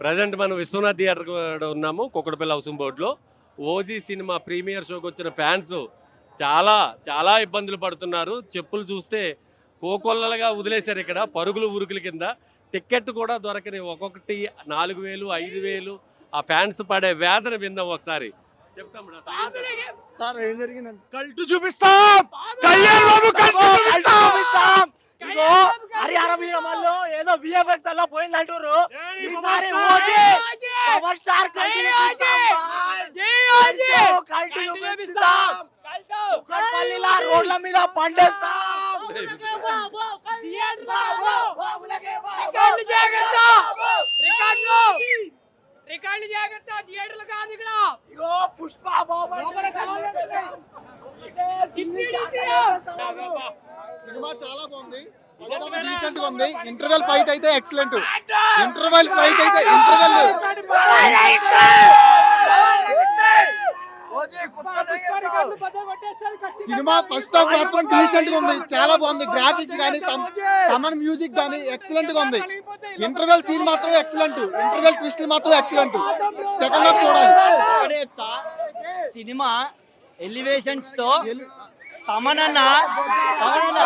Present మనం Vishwanath theatre కూడా ఉన్నాము కుక్కడపల్లి హౌసింగ్ బోర్డులో ఓజీ సినిమా ప్రీమియర్ షోకి వచ్చిన ఫ్యాన్స్ చాలా చాలా ఇబ్బందులు పడుతున్నారు. చెప్పులు చూస్తే కోకొల్లలుగా వదిలేశారు ఇక్కడ పరుగులు ఉరుకుల కింద. టికెట్ కూడా దొరకని ఒక్కొక్కటి నాలుగు వేలు ఐదు వేలు. ఆ ఫ్యాన్స్ పడే వేదన విందాం ఒకసారి. చెప్తాం రా, సంగీతం. సార్ ఏం జరిగిందండి? కల్టు చూపిస్తాం! కళ్యాణ్ బాబు కల్టు చూపిస్తాం! ఇగో హరిహర వీరమల్లో ఏదో విఎఫ్ఎక్స్ అలా పోయింది అంటారు ఈసారి ఓజీ పవర్ స్టార్ కల్టు చూపిస్తాం రోడ్ల మీద పండేస్తాం. రికార్డు జాగ్రత్త. థియేటర్లు కాదు ఇక్కడ. ఇగో పుష్ప. సినిమా చాలా బాగుంది. డీసెంట్గా ఉంది ఇంటర్వెల్ ఫైట్ అయితే ఎక్సలెంట్ ఇంటర్వెల్ ఫైట్ అయితే ఇంటర్వెల్ సినిమా ఫస్ట్ హాఫ్ మాత్రం డీసెంట్గా ఉంది చాలా బాగుంది గ్రాఫిక్స్ కానీ తమన్ మ్యూజిక్ కానీ ఎక్సలెంట్గా ఉంది ఇంటర్వెల్ సీన్ మాత్రం ఎక్సలెంట్ ఇంటర్వెల్ ట్విస్ట్ మాత్రం ఎక్సలెంట్ సెకండ్ హాఫ్ చూడాలి సినిమా ఎలివేషన్స్తో తమనన్న తమనన్న.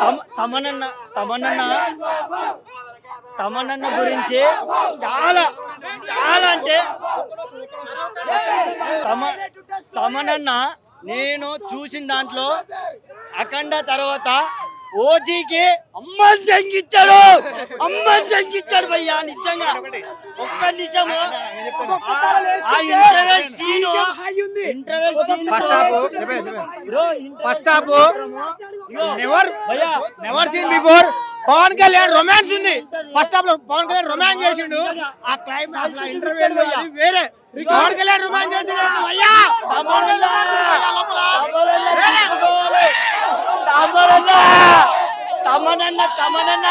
తమ- తమనన్న తమనన్న తమనన్న గురించి చాలా చాలా అంటే తమ తమనన్న నేను చూసిన దాంట్లో అఖండ తర్వాత ఓజీకి అమ్మని జంగిచ్చాడు. అమ్మని జంగిచ్చాడు భయ్యా నిజంగా. ఒక్క నిజము. ఆ interval scene interval scene first half never never seen before. Pawan Kalyan romance ఉంది. ఫస్ట్ హాఫ్లో పవన్ కళ్యాణ్ రొమాన్స్ చేసిండు. ఆ క్లైమాక్స్ అసలు ఇంటర్వ్యూ అది వేరే. పవన్ కళ్యాణ్ రొమాన్స్ చేసిండు. అయ్యా! పవన్ కళ్యాణ్ లోపల. తమనన్న. తమనన్న.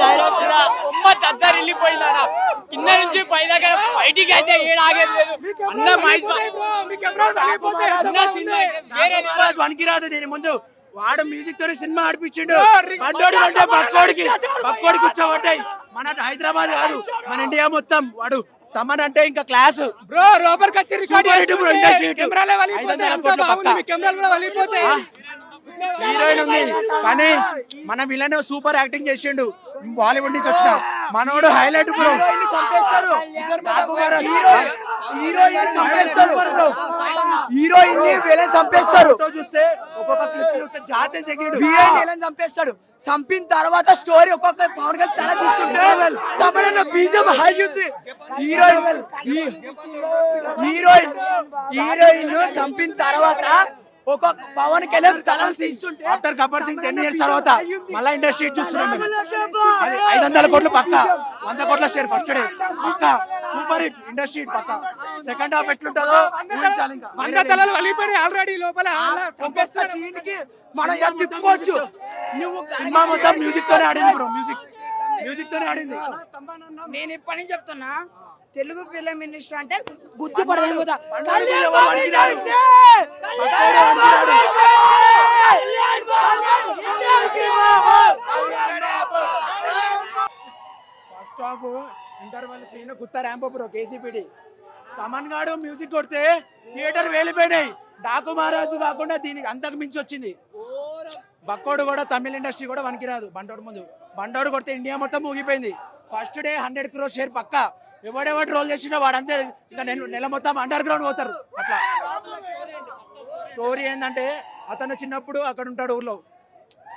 డైరెక్టర్ అమ్మ దగ్గర వెళ్ళిపోయిందా కింద నుంచి పై దగ్గర బయటికి అయితే ఏడు ఆగేది లేదు అన్న మైజ్ అన్న సినిమా దీని ముందు వాడు మ్యూజిక్ తోని సినిమా ఆడిపించిండు బండోడి అంటే పక్కోడికి పక్కోడికి కూర్చోబట్టాయి మన హైదరాబాద్ కాదు మన ఇండియా మొత్తం వాడు తమన్ అంటే ఇంకా క్లాస్. బ్రో రోబర్ కచ్చి రికార్డ్ bro, industry hit. కెమెరాలే. మీ కెమెరాలు కూడా వలిగిపోతాయి. హీరోయిన్ ఉంది. కానీ మన విలన్ సూపర్ యాక్టింగ్ చేసిండు. బాలీవుడ్ నుంచి వచ్చిన మనోడు హైలైట్ బ్రో. చంపేస్తారు. హీరోయిన్ చంపేస్తారు. హీరోయిన్ని విలన్ చంపేస్తారు. చూస్తే ఒక్కొక్క క్లిప్ చూస్తే జాతే తెగిడు. హీరోయిన్ చంపేస్తాడు. చంపిన తర్వాత స్టోరీ ఒక్కొక్క పవన్ కళ్యాణ్ తల తీసుకుంటే తమన బీజం హై ఉంది. హీరోయిన్ హీరోయిన్ హీరోయిన్ చంపిన తర్వాత ఒక్కొక్క పవన్ కళ్యాణ్ తల తీస్తుంటే after Gabbar Singh ten years తర్వాత మళ్ళా ఇండస్ట్రీ చూస్తున్నాం ఐదు వందల కోట్లు పక్క. వంద కోట్ల షేర్ ఫస్ట్ డే పక్క. సూపర్ హిట్ ఇండస్ట్రీ పక్క. సెకండ్ హాఫ్ ఎట్లుంటుందో ఊహించాలి ఇంకా. వంద తలలు వలిగిపోయి ఆల్రెడీ లోపల. సీన్కి మనం ఎలా తిప్పుకోవచ్చు? నువ్వు సినిమా మొత్తం మ్యూజిక్ తోనే ఆడింది బ్రో మ్యూజిక్ మ్యూజిక్ తోనే ఆడింది. నేను ఇప్పటి నుంచి చెప్తున్నా తెలుగు ఫిలిం ఇండస్ట్రీ అంటే గుర్తు పడదు కదా. ఫస్ట్ హాఫ్ ఇంటర్వెల్ సీన్ గుత్త ర్యాంప్ బ్రో కేసీపీడి తమన్ గాడు మ్యూజిక్ కొడితే థియేటర్ వేలిపోయినాయి. డాకు మహారాజు కాకుండా దీనికి అంతకు మించి వచ్చింది. బక్కోడు కూడా తమిళ ఇండస్ట్రీ కూడా వనికిరాదు బండోడు ముందు. బండోడు కొడితే ఇండియా మొత్తం ఊగిపోయింది. First day hundred crore share పక్క. ఎవడెవడు రోల్ చేసినా వాడంతే ఇంకా నెల నెల మొత్తం అండర్ గ్రౌండ్ పోతారు. అట్లా. స్టోరీ ఏంటంటే అతను చిన్నప్పుడు అక్కడ ఉంటాడు ఊర్లో.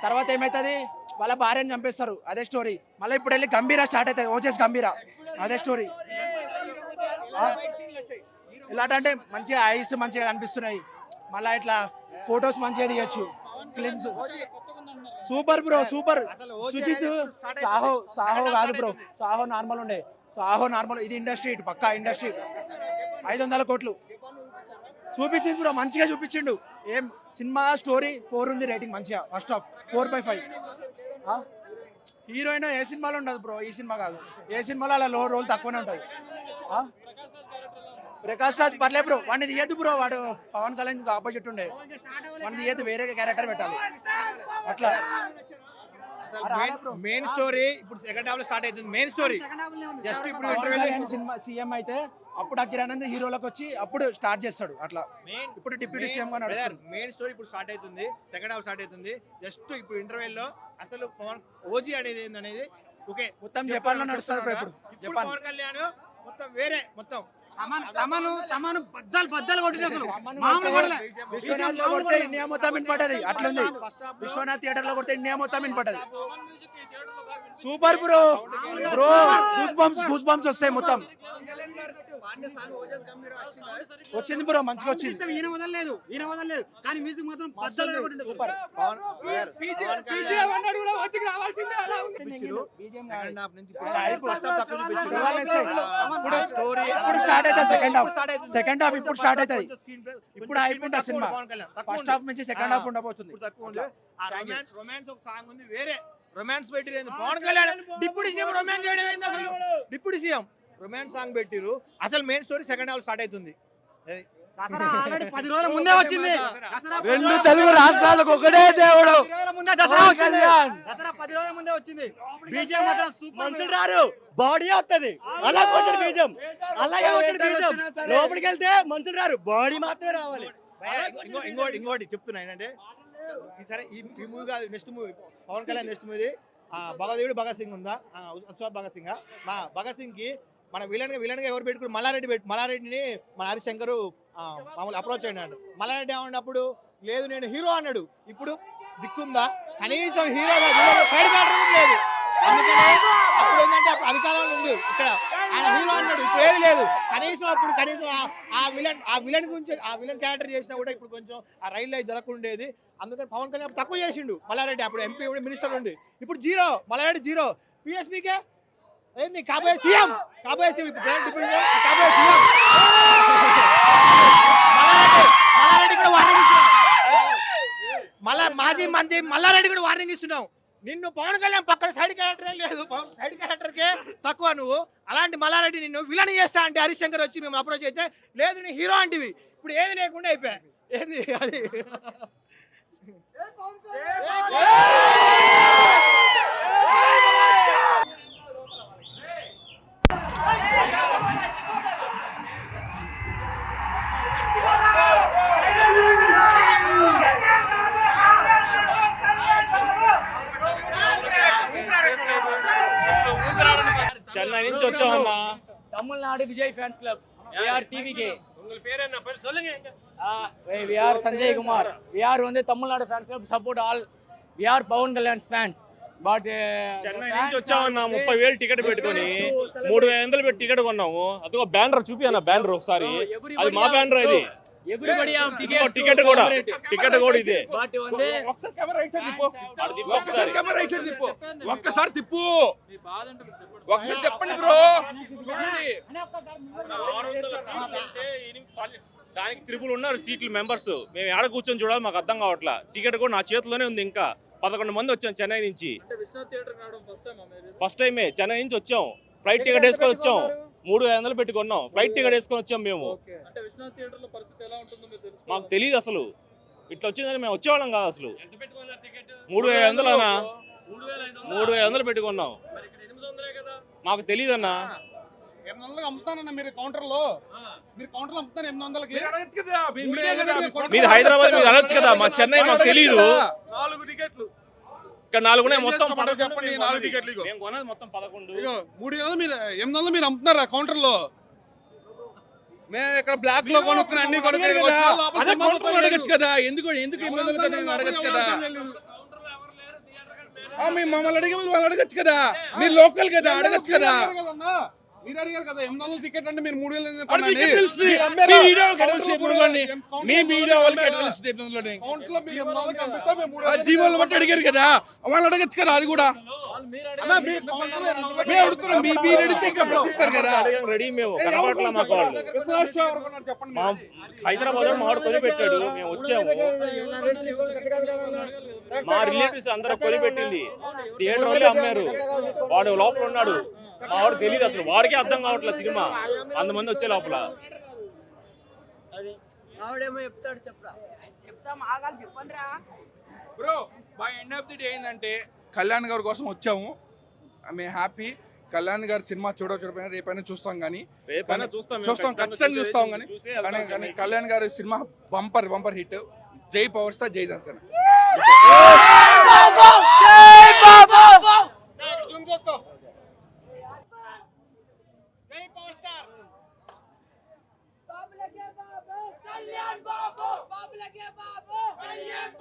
తర్వాత ఏమవుతుంది వాళ్ళ భార్యను చంపేస్తారు. అదే స్టోరీ. మళ్ళీ ఇప్పుడు వెళ్ళి గంభీర స్టార్ట్ అవుతుంది ఓచేస్ గంభీర. అదే స్టోరీ. ఎలాంటి మంచిగా ఐస్ మంచిగా కనిపిస్తున్నాయి. మళ్ళీ ఇట్లా ఫొటోస్ మంచిగా తీయచ్చు. Glimpse. Super bro super. Sujeeth Saaho Saaho కాదు బ్రో. సాహో నార్మల్ ఉండే. సో ఆహో నార్మల్ ఇది ఇండస్ట్రీ పక్కా ఇండస్ట్రీ. ఐదు వందల కోట్లు. చూపించింది బ్రో మంచిగా చూపించిండు. ఏం సినిమా స్టోరీ ఫోర్ ఉంది రేటింగ్ మంచిగా first half four by five. Heroine ఏ సినిమాలో ఉండదు బ్రో ఈ సినిమా కాదు. ఏ సినిమాలో అలా లో రోల్ తక్కువనే ఉంటుంది. ప్రకాష్ రాజ్ పర్లే బ్రో వాడిని తీయద్దు బ్రో వాడు పవన్ కళ్యాణ్ ఆపోజిట్ ఉండే. వాడిని తీయద్దు వేరే క్యారెక్టర్ పెట్టాలి. అట్లా. మెయిన్ స్టోరీ ఇప్పుడు సెకండ్ హాఫ్లో స్టార్ట్ అవుతుంది మెయిన్ స్టోరీ జస్ట్ ఇప్పుడు సినిమా సీఎం అయితే అప్పుడు అఖిరానంద్ హీరోలకు వచ్చి అప్పుడు స్టార్ట్ చేస్తాడు. అట్లా. మెయిన్ ఇప్పుడు డిప్యూటీ సీఎం గా మెయిన్ స్టోరీ ఇప్పుడు స్టార్ట్ అవుతుంది సెకండ్ హాఫ్ స్టార్ట్ అవుతుంది జస్ట్ ఇప్పుడు ఇంటర్వెల్లో అసలు పవన్ ఓజీ అనేది ఏందనేది? ఓకే మొత్తం జపాన్లో నడుస్తారు ఇప్పుడు జపాన్. పవన్ కళ్యాణ్ మొత్తం వేరే మొత్తం. తమను తమను బద్దలు బద్దలు కొట్టిన అసలు. మామూలు మామూలు కొట్టలే. విశ్వనాథ్లో కొడితే ఇండియా మొత్తం వినపడ్డది అట్లుంది. విశ్వనాథ్ థియేటర్లో కొడితే ఇండియా మొత్తం వినపడ్డది super bro. Bro goose bumps goose bumps వస్తాయి మొత్తం. వచ్చింది బ్రో మంచిగా వచ్చింది. ఈయన వదలలేదు ఈయన వదలలేదు. కానీ మ్యూజిక్ మాత్రం కొట్టిండు సూపర్. పవన్ పవన్ కళ్యాణ్ అన్నాడు కూడా వచ్చి రావాల్సిందే అలా ఉంది. సెకండ్ హాఫ్ నుంచి ఇప్పుడు ఫస్ట్ హాఫ్ తక్కువ చూపించారు చూడాలి. ఇప్పుడు స్టోరీ ఇప్పుడు స్టార్ట్ అవుతుంది సెకండ్ హాఫ్ సెకండ్ హాఫ్ ఇప్పుడు స్టార్ట్ అవుతుంది ఇప్పుడు అయిపోయింది సినిమా ఫస్ట్ హాఫ్ నుంచి సెకండ్ హాఫ్ ఉండబోతుంది. ఇప్పుడు తక్కువ ఉంది. ఆ రొమాన్స్ రొమాన్స్ ఒక సాంగ్ ఉంది వేరే. Romance పెట్టిరేంది? Pawan Kalyan deputy CM romance చేయడం ఏంది అసలు? డిప్యూటీ సీఎం రొమాన్స్ సాంగ్ పెట్టిరు అసలు main story second half start అవుతుంది. పది రోజుల ముందే వచ్చింది. రెండు తెలుగు రాష్ట్రాలకు ఒకటే దేవుడు పది రోజుల ముందే దసరా. కళ్యాణ్. దసరా పది రోజుల ముందే వచ్చింది. బీజేపీ మాత్రం సూపర్ రారు. బాడీ వస్తుంది అలా కొట్టడు బీజం అలాగే కొట్టడు బీజం లోపలికి వెళ్తే మనుషులు రారు. బాడీ మాత్రమే రావాలి. ఇంకోటి ఇంకోటి చెప్తున్నా ఏంటంటే సరే ఈ ఈ మూవీ కాదు next movie Pawan Kalyan next movie భగదేవుడు Bhagat Singh ఉందా? ఆ, భగత్ సింగ్. మా భగత్ సింగ్కి మన విలన్గా విలన్గా ఎవరు పెట్టుకుని మల్లారెడ్డి పెట్టు మల్లారెడ్డిని మన హరిశంకర్ మామూలు అప్రోచ్ అయినాడు. మల్లారెడ్డి ఏమన్నప్పుడు లేదు నేను హీరో అన్నాడు. ఇప్పుడు దిక్కుందా? కనీసం హీరో సైడ్ లేదు. అందుకనే అప్పుడు ఏంటంటే అధికారంలో లేదు. ఇక్కడ ఆయన హీరో అన్నాడు ఇప్పుడు ఏది లేదు. కనీసం అప్పుడు కనీసం ఆ- విలన్ ఆ విలన్ గురించి ఆ విలన్ క్యారెక్టర్ చేసినా కూడా ఇప్పుడు కొంచెం ఆ రైల్ లైఫ్ జరగకుండేది. అందుకని పవన్ కళ్యాణ్ తక్కువ చేసిండు మల్లారెడ్డి. అప్పుడు ఎంపీ ఉండి మినిస్టర్ ఉండి. ఇప్పుడు జీరో మల్లారెడ్డి జీరో. పిఎస్పీకే? ఏంది? కాబోయే సీఎం. కాబోయే సీఎం. ఇప్పుడు కాబోయే సీఎం. మల్లారెడ్డి మల్లారెడ్డి కూడా వార్నింగ్ ఇస్తున్నాం. మళ్ళా మాజీ మంత్రి మల్లారెడ్డి కూడా వార్నింగ్ ఇస్తున్నాం. నిన్ను పవన్ కళ్యాణ్ పక్కన సైడ్ క్యారెక్టరే లేదు. సైడ్ క్యారెక్టర్కే తక్కువ నువ్వు. అలాంటి మల్లారెడ్డి నిన్ను విలన్ చేస్తా అంటే హరిశంకర్ వచ్చి మేము అప్రోచ్ అయితే లేదు నీ హీరో అంటివి. ఇప్పుడు ఏది లేకుండా అయిపోయా. ఏంది అది? చెన్నై నుంచి వచ్చామన్నా Tamil Nadu Vijay fans club we are TVK உங்கள் பேர் என்ன பேர் சொல்லுங்க we are Sanjay Kumar we are வந்து Tamil Nadu fans club support all we are Pawan Kalyan fans but Chennai నుంచి వచ్చామన్నా ముప్పై వేలు టికెట్ పెట్టుకొని మూడు వేల వందలు పెట్టి టికెట్ కొన్నాము అదిగో బ్యానర్ చూపి అన్న బ్యానర్ ఒకసారి అది మా బ్యానర్ అది టికెట్ కూడా. టికెట్ కూడా ఇదే. ఒకసారి కెమెరా తిప్పు. ఒక్కసారి తిప్పు. ఒకసారి చెప్పండి. బ్రో. చూడండి. దానికి త్రిపుల్ ఉన్నారు సీట్లు మెంబర్స్. మేము ఎక్కడ కూర్చొని చూడాలి మాకు అర్థం కావట్లా. టికెట్ కూడా నా చేతిలోనే ఉంది ఇంకా. పదకొండు మంది వచ్చాం చెన్నై నుంచి. ఫస్ట్ టైమే చెన్నై నుంచి వచ్చాం. ఫ్లైట్ టికెట్ వేసుకొని వచ్చాం. మూడు వేల వందలు పెట్టుకున్నాం. ఫ్లైట్ టికెట్ వేసుకొని వచ్చాం మేము. మాకు తెలియదు అసలు. ఇట్లా వచ్చిందని మేము వచ్చేవాళ్ళం కాదు అసలు. ఎంత పెట్టుకున్నారు టికెట్? మూడు వేల వందలు అన్నా మూడు వేల వందలు? పెట్టుకున్నాం. మరి ఇక్కడ ఎనిమిది వందలే కదా. మాకు తెలియదు అన్నా ఎనిమిది వందలకి అమ్ముతానన్న మీరు కౌంటర్లో. మీరు కౌంటర్లో అమ్ముతారు ఎనిమిది వందలకి? మీరు హైదరాబాద్ మీద అనొచ్చు కదా మా చెన్నై మాకు తెలియదు నాలుగు టికెట్లు. ఇక్కడ నాలుగునే ఏం మొత్తం చెప్పండి, నాలుగు. టికెట్లు మొత్తం పదకొండు. మూడు వందలు మీరు ఎనిమిది వందలు మీరు అమ్ముతున్నారా కౌంటర్లో మేము ఇక్కడ బ్లాక్లో కొనుక్కుని అన్ని కొనుక్కుని అడగచ్చు కదా? ఎందుకు ఎందుకు అడగచ్చు కదా? మీ మమ్మల్ని అడిగి వాళ్ళు అడగచ్చు కదా? మీరు లోకల్ కదా అడగచ్చు కదా? మీరు అడిగారు కదా ఎనిమిది వందల టికెట్ అంటే మూడు వేలు మీ వాళ్ళకి జీవోలు బట్టి అడిగారు కదా? వాళ్ళు అడగచ్చు కదా అది కూడా? మేము అడుగుతున్నాం మీ- మీరు అడిగితే ఇంకా ప్రశ్నిస్తారు కదా. రెడీ మేము. మాకు వాళ్ళు. మా హైదరాబాద్ మా వాడు కొని పెట్టాడు మేము వచ్చాము. మా రిలేటివ్స్ అందరూ కొని పెట్టింది. థియేటర్ వాళ్ళే అమ్మారు. వాడు లోపల ఉన్నాడు. మా వాడు తెలియదు అసలు. వాడికే అర్థం కావట్లేదు సినిమా. అంతమంది వచ్చే లోపల. ఆవిడేమో చెప్తాడు చెప్పరా. చెప్తాం ఆగాలి చెప్పండి రా బ్రో మా ఎండ్ ఆఫ్ ది డే ఏంటంటే కళ్యాణ్ గారి కోసం వచ్చాము. మేము హ్యాపీ. కళ్యాణ్ గారి సినిమా చూడ చూడపోయినా రేపైనా చూస్తాం కానీ చూస్తాం ఖచ్చితంగా చూస్తాం కానీ కానీ కానీ. కళ్యాణ్ గారి సినిమా బంపర్ బంపర్ హిట్. జై పవర్ స్టార్ జై జనసేన. బాబు బాబు బాబు బాబులకే బాబు కళ్యాణ్